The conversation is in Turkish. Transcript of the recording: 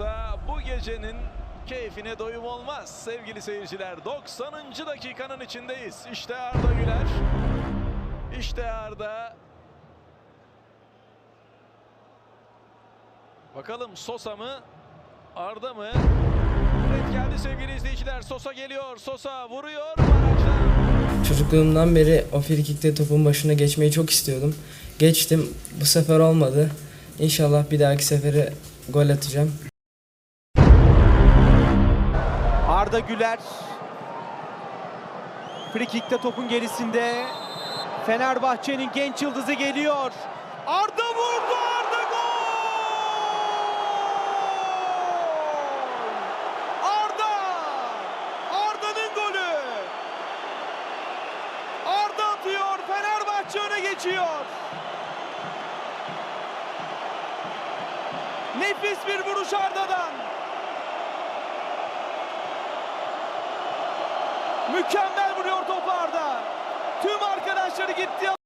olmazsa bu gecenin keyfine doyum olmaz sevgili seyirciler. 90. dakikanın içindeyiz. İşte Arda Güler. İşte Arda. Bakalım Sosa mı? Arda mı? Evet geldi sevgili izleyiciler. Sosa geliyor. Sosa vuruyor. Çocukluğumdan beri o frikikte topun başına geçmeyi çok istiyordum. Geçtim. Bu sefer olmadı. İnşallah bir dahaki sefere gol atacağım. Arda Güler. Frikik'te topun gerisinde. Fenerbahçe'nin genç yıldızı geliyor. Arda vurdu Arda gol! Arda! Arda'nın golü! Arda atıyor. Fenerbahçe öne geçiyor. Nefis bir vuruş Arda'dan. Mükemmel vuruyor topu Arda. Tüm arkadaşları gitti